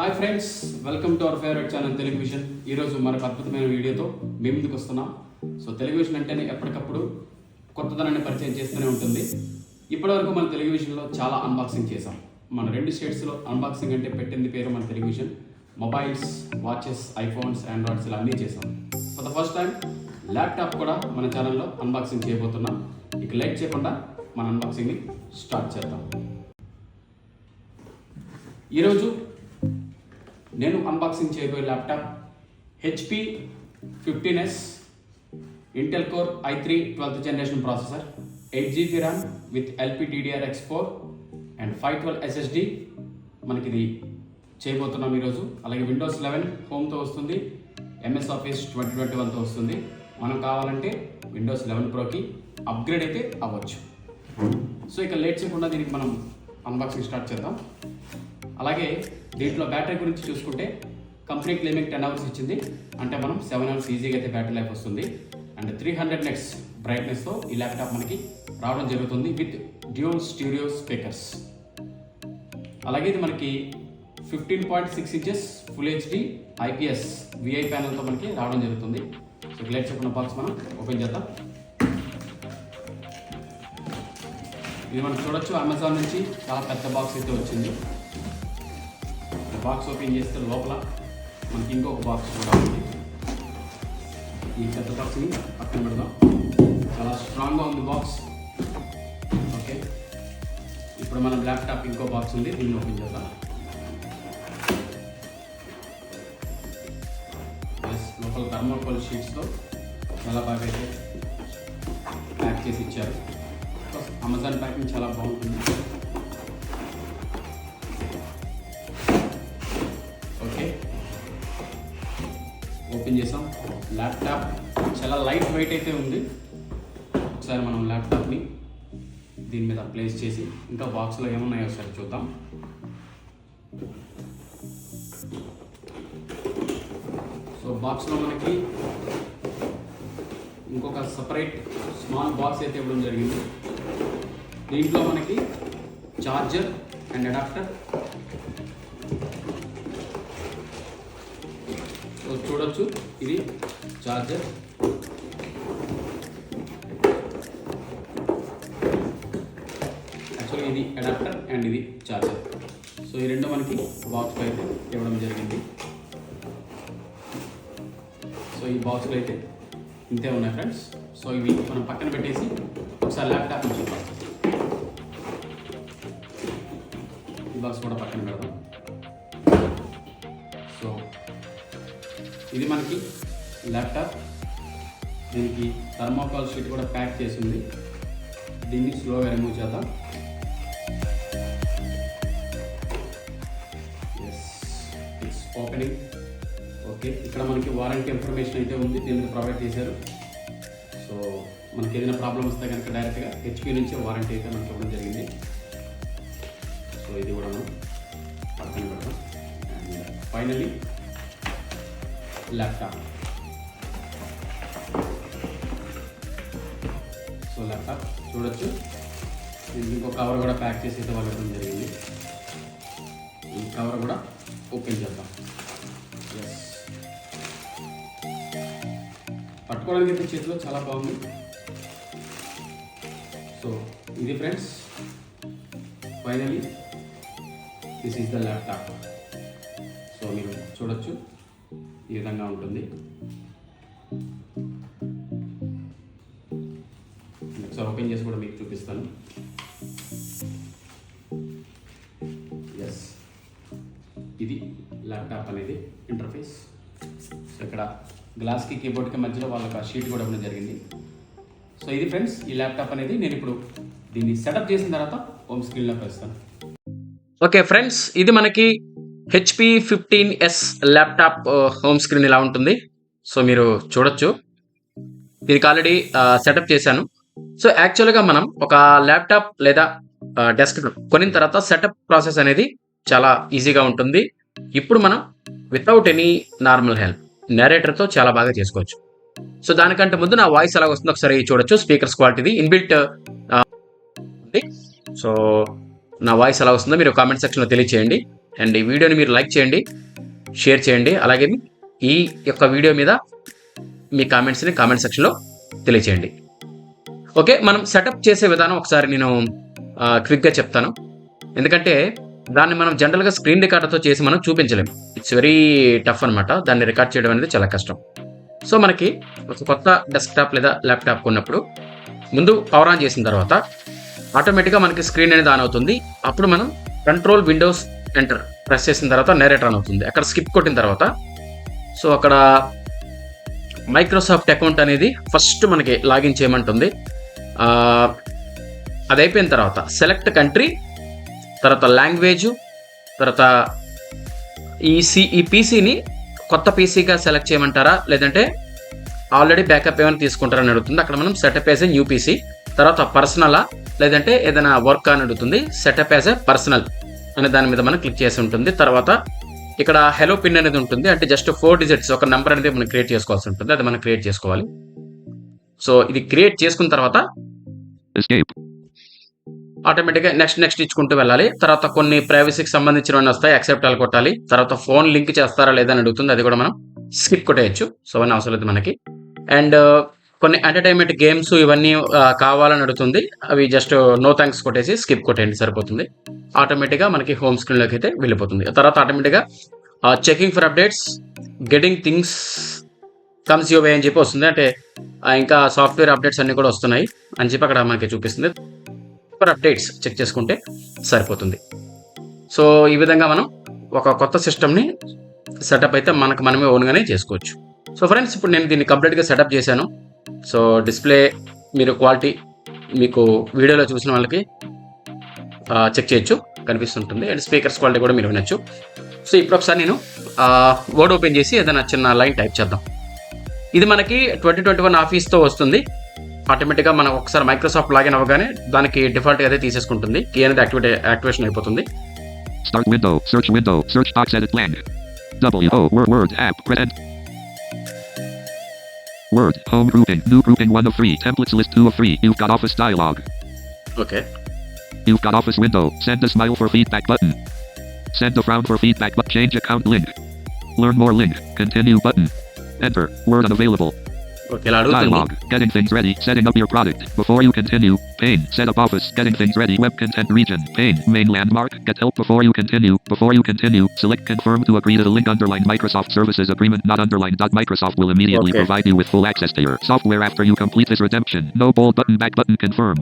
Hi friends welcome to our favourite channel Telugu vision ఈరోజు మరొక అద్భుతమైన వీడియోతో మేము ముందుకు వస్తున్నాం. సో తెలుగు విజన్ అంటేనే ఎప్పటికప్పుడు కొత్తదనాన్ని పరిచయం చేస్తూనే ఉంటుంది. ఇప్పటివరకు మన తెలుగు విజన్లో చాలా అన్బాక్సింగ్ చేశాం. మన రెండు స్టేట్స్లో అన్బాక్సింగ్ అంటే పెట్టింది పేరు మన Telugu vision mobiles watches iPhones androids ఇలా అన్నీ చేసాం for the first time laptop కూడా మన ఛానల్లో అన్బాక్సింగ్ చేయబోతున్నాం. ఇక లైట్ చేయకుండా మన అన్బాక్సింగ్ని స్టార్ట్ చేద్దాం. ఈరోజు నేను అన్బాక్సింగ్ చేయబోయే laptop HP fifteen S Intel core I three twelfth generation processor eight GB RAM with LP DDR X four and five twelve SSD మనకి ఇది చేయబోతున్నాం ఈరోజు. అలాగే విండోస్ లెవెన్ హోమ్తో వస్తుంది ఎంఎస్ ఆఫీస్ ట్వంటీ ట్వంటీ వన్తో వస్తుంది. మనం కావాలంటే విండోస్ లెవెన్ ప్రోకి అప్గ్రేడ్ అయితే అవ్వచ్చు. సో ఇక లేట్ చేయకుండా దీనికి మనం అన్బాక్సింగ్ స్టార్ట్ చేద్దాం. అలాగే దీంట్లో బ్యాటరీ గురించి చూసుకుంటే కంప్లీట్ క్లెయిమింగ్ టెన్ అవర్స్ ఇచ్చింది. అంటే మనం సెవెన్ అవర్స్ ఈజీగా అయితే బ్యాటరీ లైఫ్ వస్తుంది. అండ్ త్రీ హండ్రెడ్ నెట్స్ బ్రైట్నెస్తో ఈ ల్యాప్టాప్ మనకి రావడం జరుగుతుంది విత్ డ్యూల్ స్టూడియో స్పీకర్స్. అలాగే ఇది మనకి fifteen point six inches full HD IPS V I ప్యానల్తో మనకి రావడం జరుగుతుంది. సో గ్లేట్ చెప్పిన బాక్స్ మనం ఓపెన్ చేద్దాం. ఇది మనం చూడొచ్చు. అమెజాన్ నుంచి చాలా పెద్ద బాక్స్ అయితే వచ్చింది. బాక్స్ ఓపెన్ చేస్తే లోపల మనకి ఇంకొక బాక్స్ కూడా ఉంది. ఈ పెద్ద బాక్స్ని పక్కన పెడదాం. చాలా స్ట్రాంగ్గా ఉంది బాక్స్ ఓకే ఇప్పుడు మన ల్యాప్టాప్ ఇంకో బాక్స్ ఉంది. దీన్ని ఓపెన్ చేద్దాం. ఎస్ లోపల థర్మోకోల్ షీట్స్తో చాలా బాగా అయితే ప్యాక్ చేసి ఇచ్చారు. అమెజాన్ ప్యాకింగ్ చాలా బాగుంటుంది. ఓపెన్ చేసాం. ల్యాప్టాప్ చాలా లైట్ వెయిట్ అయితే ఉంది. ఒకసారి మనం ల్యాప్టాప్ని దీని మీద ప్లేస్ చేసి ఇంకా బాక్స్లో ఏమున్నాయో ఒకసారి చూద్దాం. సో బాక్స్లో మనకి ఇంకొక సపరేట్ స్మాల్ బాక్స్ అయితే ఇవ్వడం జరిగింది. దీంట్లో మనకి చార్జర్ అండ్ అడాప్టర్ చూడవచ్చు ఇది ఛార్జర్. యాక్చువల్లీ ఇది అడాప్టర్ అండ్ ఇది ఛార్జర్. సో ఈ రెండు మనకి బాక్స్లో అయితే ఇవ్వడం జరిగింది. సో ఈ బాక్స్లో అయితే ఇంతే ఉన్నాయి ఫ్రెండ్స్ సో ఇవి మనం పక్కన పెట్టేసి ఒకసారి ల్యాప్టాప్ చూద్దాం. ఈ బాక్స్ కూడా పక్కన పెడదాం. సో ఇది మనకి ల్యాప్టాప్ దీనికి థర్మోకాల్ షీట్ కూడా ప్యాక్ చేసింది. దీన్ని స్లోగా రిమూవ్ చేద్దాం. ఎస్ ఇట్స్ ఓపెనింగ్ ఓకే ఇక్కడ మనకి వారంటీ ఇన్ఫర్మేషన్ అయితే ఉంది. దీనికి ప్రొవైడ్ చేశారు. సో మనకి ఏదైనా ప్రాబ్లం వస్తే కనుక డైరెక్ట్గా హెచ్పి నుంచి వారంటీ అయితే మనకి ఇవ్వడం జరిగింది. సో ఇది కూడా మనం పక్కన పెడతాం and finally laptop so laptop చూడొచ్చు. దీనికి ఇంకో కవర్ కూడా ప్యాక్ చేసి అయితే వాళ్ళు జరిగింది. ఈ కవర్ కూడా ఓపెన్ చేద్దాం. ఎస్ పట్టుకోవడానికి అయితే చేతిలో చాలా బాగుంది. సో ఇది friends finally this is the laptop so మీరు చూడొచ్చు. ఈ విధంగా ఉంటుంది. ఒకసారి ఓపెన్ చేసి కూడా మీకు చూపిస్తాను. ఎస్ ఇది ల్యాప్టాప్ అనేది ఇంటర్ఫేస్. సో ఇక్కడ గ్లాస్కి కీబోర్డ్కి మధ్యలో వాళ్ళకి ఆ షీట్ కూడా ఇవ్వడం జరిగింది. సో ఇది ఫ్రెండ్స్ ఈ ల్యాప్టాప్ అనేది నేను ఇప్పుడు దీన్ని సెటప్ చేసిన తర్వాత హోమ్ స్క్రీన్లోకి వస్తాను. ఓకే ఫ్రెండ్స్ ఇది మనకి HP fifteen S laptop home screen ఇలా ఉంటుంది? సో మీరు చూడొచ్చు. దీనికి ఆల్రెడీ సెటప్ uh, చేశాను. సో యాక్చువల్గా మనం ఒక ల్యాప్టాప్ లేదా uh, డెస్క్ కొనిన తర్వాత సెటప్ ప్రాసెస్ అనేది చాలా ఈజీగా ఉంటుంది. ఇప్పుడు మనం వితౌట్ ఎనీ నార్మల్ హెల్ప్ నేరేటర్తో చాలా బాగా చేసుకోవచ్చు. సో దానికంటే ముందు నా వాయిస్ ఎలా వస్తుందో ఒకసారి చూడొచ్చు. స్పీకర్స్ క్వాలిటీది ఇన్బిల్ట్ ఉంది. సో నా వాయిస్ ఎలా వస్తుందో మీరు కామెంట్ సెక్షన్లో తెలియచేయండి. అండ్ ఈ వీడియోని మీరు లైక్ చేయండి షేర్ చేయండి. అలాగే ఈ యొక్క వీడియో మీద మీ కామెంట్స్ని కామెంట్ సెక్షన్లో తెలియచేయండి. ఓకే మనం సెటప్ చేసే విధానం ఒకసారి నేను క్విక్గా చెప్తాను. ఎందుకంటే దాన్ని మనం జనరల్గా స్క్రీన్ రికార్డర్తో చేసి మనం చూపించలేము ఇట్స్ వెరీ టఫ్ అనమాట దాన్ని రికార్డ్ చేయడం అనేది చాలా కష్టం. సో మనకి ఒక కొత్త డెస్క్టాప్ లేదా ల్యాప్టాప్ కొన్నప్పుడు ముందు పవర్ ఆన్ చేసిన తర్వాత ఆటోమేటిక్గా మనకి స్క్రీన్ అనేది ఆన్ అవుతుంది. అప్పుడు మనం కంట్రోల్ విండోస్ ఎంటర్ ప్రెస్ చేసిన తర్వాత నేరేట్ రన్ అవుతుంది. అక్కడ స్కిప్ కొట్టిన తర్వాత సో అక్కడ మైక్రోసాఫ్ట్ అకౌంట్ అనేది ఫస్ట్ మనకి లాగిన్ చేయమంటుంది. అది అయిపోయిన తర్వాత సెలెక్ట్ కంట్రీ తర్వాత లాంగ్వేజ్ తర్వాత ఈ సి ఈ పీసీని కొత్త పీసీగా సెలెక్ట్ చేయమంటారా? లేదంటే ఆల్రెడీ బ్యాకప్ ఏమైనా తీసుకుంటారా అని అడుగుతుంది. అక్కడ మనం setup as a new PC తర్వాత పర్సనలా లేదంటే ఏదైనా వర్క్ అని అడుగుతుంది. సెటప్ యాజ్ ఏ పర్సనల్ అనే దాని మీద మనం క్లిక్ చేసి ఉంటుంది. తర్వాత ఇక్కడ హెలో పిన్ అనేది ఉంటుంది. అంటే జస్ట్ ఫోర్ డిజిట్స్ ఒక నెంబర్ అనేది మనం క్రియేట్ చేసుకోవాల్సి ఉంటుంది. అది మనం క్రియేట్ చేసుకోవాలి. సో ఇది క్రియేట్ చేసుకున్న తర్వాత. ఆటోమేటిక్గా నెక్స్ట్ నెక్స్ట్ ఇచ్చుకుంటూ వెళ్ళాలి. తర్వాత కొన్ని ప్రైవసీకి సంబంధించినవన్నీ వస్తాయి. యాక్సెప్ట్ అలా కొట్టాలి. తర్వాత ఫోన్ లింక్ చేస్తారా లేదా అని అడుగుతుంది. అది కూడా మనం స్కిప్ కొట్టేయచ్చు. సో అవన్నీ అవసరం లేదు మనకి. అండ్ కొన్ని ఎంటర్టైన్మెంట్ గేమ్స్ ఇవన్నీ ఆ, కావాలని అడుగుతుంది. అవి జస్ట్ నో థ్యాంక్స్ కొట్టేసి స్కిప్ కొట్టేయండి. సరిపోతుంది. ఆటోమేటిక్గా మనకి హోమ్ స్క్రీన్లోకి అయితే వెళ్ళిపోతుంది. తర్వాత ఆటోమేటిక్గా checking for updates getting things comes you way అని చెప్పి వస్తుంది. అంటే ఇంకా సాఫ్ట్వేర్ అప్డేట్స్ అన్నీ కూడా వస్తున్నాయి అని చెప్పి అక్కడ మనకి చూపిస్తుంది. ఫర్ అప్డేట్స్ చెక్ చేసుకుంటే సరిపోతుంది. సో ఈ విధంగా మనం ఒక కొత్త సిస్టమ్ని సెటప్ అయితే మనకు మనమే ఓన్గానే చేసుకోవచ్చు. సో ఫ్రెండ్స్ ఇప్పుడు నేను దీన్ని కంప్లీట్గా సెటప్ చేశాను. సో డిస్ప్లే మీరు క్వాలిటీ మీకు వీడియోలో చూసిన వాళ్ళకి చెక్ చేయొచ్చు కనిపిస్తుంటుంది అండ్ స్పీకర్స్ క్వాలిటీ కూడా మీరు వినొచ్చు సో ఇప్పుడు ఒకసారి నేను వర్డ్ ఓపెన్ చేసి ఏదైనా చిన్న లైన్ టైప్ చేద్దాం ఇది మనకి ట్వంటీ ట్వంటీ వన్ ఆఫీస్తో వస్తుంది ఆటోమేటిక్గా మనం ఒకసారి మైక్రోసాఫ్ట్ లాగిన్ అవ్వగానే దానికి డిఫాల్ట్ అయితే తీసేసుకుంటుంది కీ అనేది యాక్టివేట్ యాక్టివేషన్ అయిపోతుంది Start window. Search window. Search box edit lang. W O word word app. Present. Word. Home grouping. New grouping 1 of 3. Templates list 2 of 3. You've got office dialog. Okay You've got office window. Send a smile for feedback button. Send a frown for feedback button. Change account link. Learn more link. Continue button. Enter. Word unavailable. Dialogue. Getting things ready. Setting up your product. Before you continue. pain. Set up office. Getting things ready. Web content region. Pain. Main landmark. Get help before you continue. Before you continue. Select confirm to agree to the link underlined Microsoft services agreement not underlined. Microsoft will immediately okay. provide you with full access to your software after you complete this redemption. No bold button back button confirm.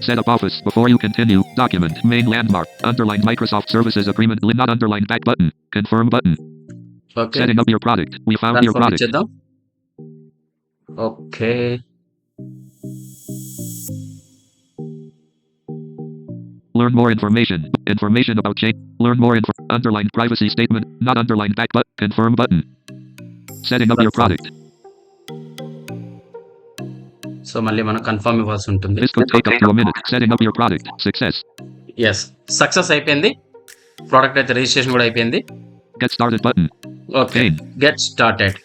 Set up office before you continue. Document. Main landmark. Underlined Microsoft Services Agreement. li- Not underlined back button. Confirm button. Okay Setting up your product. We found your confirm product. ఇచ్చేద్దాం okay Learn more information. Information about change. Learn more info. Underlined privacy statement. Not underlined back but confirm button. Setting up your Confirm. product. So మళ్ళీ మనం confirm ఇవ్వాల్సి ఉంటుంది This could take up to a minute. Setting up your product. Success. Yes success అయిపోయింది product అయితే registration కూడా అయిపోయింది Get started button. Okay Pane. Get started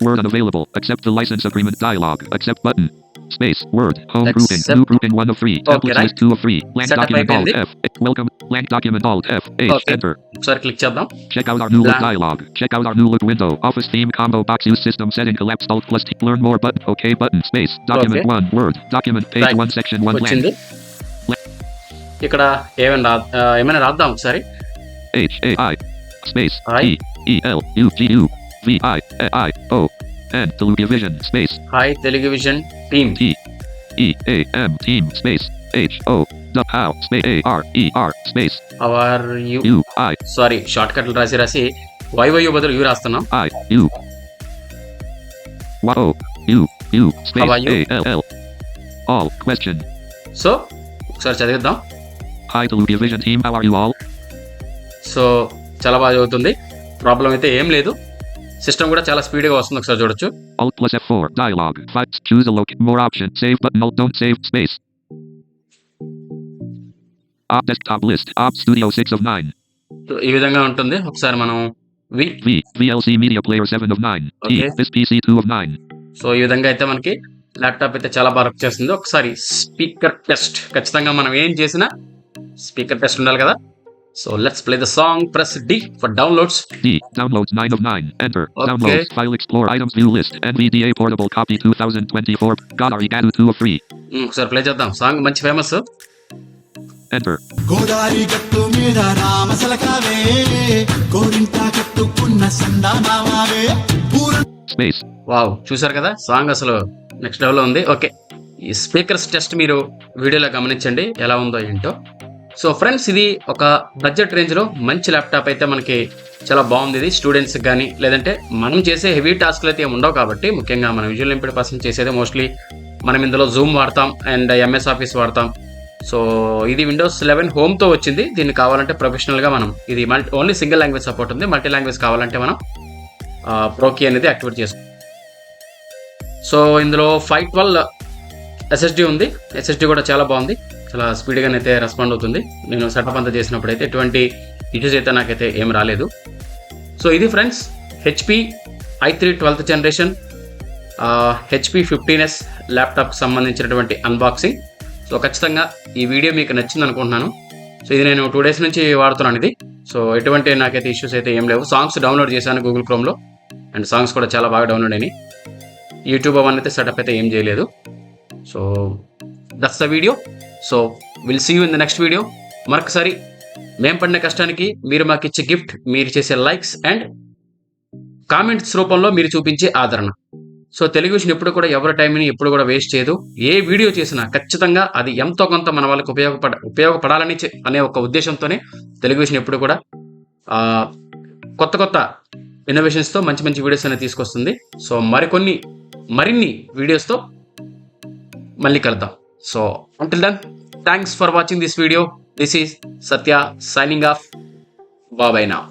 Word unavailable. Accept the license agreement dialog. Accept button. Space. Word. Home grouping. Accept. New grouping 1 of 3. Templates right. list 2 of 3. Blank Setup document alt అయిపోయింది. F. Welcome. Blank document alt F. H. Okay. Enter. ఒకసారి click చేద్దాం Check out our new look Blank. dialog. Check out our new look window. Office theme combo box use system setting collapsed alt plus T. Learn more button. OK button. Space. Document Okay. 1. Word. Document page Right. 1 section 1 blank. వచ్చింది ఇక్కడ ఏమైనా రా ఆ, ఏమైనా రాద్దాం ఒకసారి H A I space I. E E L U G U V I A I O N Television space hi television team T E A M team space H O the how space A R E R space are you sorry short కట్లు రాసి రాసి వైవయు బదులు you రాస్తున్నాం so ఒకసారి చదివిద్దాం Hi Television team how are you all so చాలా బాగా చదువుతుంది ప్రాబ్లం అయితే ఏం లేదు సిస్టమ్ కూడా చాలా స్పీడ్గా వస్తుంది ఒకసారి చూడొచ్చు Alt plus F4 dialog 5 choose a loc more option save button alt don't save space desktop list Op Studio 6 of 9 so ఈ విధంగా ఉంటుంది ఒకసారి మనం V V VLC Media Player 7 of 9 E Okay. this PC 2 of 9 so ఈ విధంగా అయితే మనకి laptop అయితే చాలా బాగా వర్క్ చేస్తుంది ఒకసారి స్పీకర్ టెస్ట్ ఖచ్చితంగా మనం ఏం చేసినా స్పీకర్ టెస్ట్ ఉండాలి కదా so let's play the song press D for downloads D. Downloads 9 of 9. Enter. Okay. Downloads. File Explorer items view list. NVDA portable copy 2024. Godari Gadu 2 of 3. ఒకసారి play చేద్దాం song మంచి famous Enter. Godari గట్టు మీద రామసలకావే గోరింట కట్టుకున్న సందామావే. పూర Space. వావ్ చూసారు కదా? సాంగ్ అసలు నెక్స్ట్ లెవెల్లో ఉంది. ఓకే ఈ స్పీకర్స్ టెస్ట్ మీరు వీడియోలో గమనించండి. ఎలా ఉందో ఏంటో. సో ఫ్రెండ్స్ ఇది ఒక బడ్జెట్ రేంజ్లో మంచి ల్యాప్టాప్ అయితే మనకి చాలా బాగుంది. ఇది స్టూడెంట్స్కి కానీ లేదంటే మనం చేసే హెవీ టాస్క్లు అయితే ఉండవు కాబట్టి ముఖ్యంగా మనం విజువల్ ఇంపిడ్ పర్సన్ చేసేది మోస్ట్లీ మనం ఇందులో జూమ్ వాడతాం అండ్ ఎంఎస్ ఆఫీస్ వాడతాం. సో ఇది విండోస్ లెవెన్ హోమ్తో వచ్చింది. దీన్ని కావాలంటే ప్రొఫెషనల్గా మనం ఇది multi only single language support ఉంది. మల్టీ లాంగ్వేజ్ కావాలంటే మనం ప్రోకి అనేది యాక్టివేట్ చేసుకో సో ఇందులో ఫైవ్ ట్వెల్వ్ ఎస్ఎస్డి ఉంది. ఎస్ఎస్డి కూడా చాలా బాగుంది. చాలా స్పీడ్గా అయితే రెస్పాండ్ అవుతుంది. నేను సెటప్ అంతా చేసినప్పుడు అయితే ఎటువంటి ఇష్యూస్ అయితే నాకైతే ఏం రాలేదు. సో ఇది friends HP i three twelfth generation HP fifteen S ల్యాప్టాప్కి సంబంధించినటువంటి అన్బాక్సింగ్ సో ఖచ్చితంగా ఈ వీడియో మీకు నచ్చింది అనుకుంటున్నాను సో ఇది నేను టూ డేస్ నుంచి వాడుతున్నాను ఇది. సో ఎటువంటి నాకైతే ఇష్యూస్ అయితే ఏం లేవు. సాంగ్స్ డౌన్లోడ్ చేశాను గూగుల్ క్రోమ్లో అండ్ సాంగ్స్ కూడా చాలా బాగా డౌన్లోడ్ అయినాయి. యూట్యూబ్ అవన్నీ అయితే సెటప్ అయితే ఏం చేయలేదు. So that's the video so will see you in the next video మరొకసారి మేము పడిన కష్టానికి మీరు మాకు ఇచ్చే గిఫ్ట్ మీరు చేసే లైక్స్ అండ్ కామెంట్స్ రూపంలో మీరు చూపించే ఆదరణ. సో టెలివిజన్ ఎప్పుడు కూడా ఎవరి టైంని ఎప్పుడు కూడా వేస్ట్ చేయదు. ఏ వీడియో చేసినా ఖచ్చితంగా అది ఎంతో కొంత మన వాళ్ళకి ఉపయోగపడ ఉపయోగపడాలని అనే ఒక ఉద్దేశంతోనే తెలుగు ఎప్పుడు కూడా కొత్త కొత్త ఇన్నోవేషన్స్తో మంచి మంచి వీడియోస్ అనేది తీసుకొస్తుంది. సో మరికొన్ని మరిన్ని వీడియోస్తో మళ్ళీ కలుద్దాం. So until then thanks for watching this video this is Satya signing off bye bye నా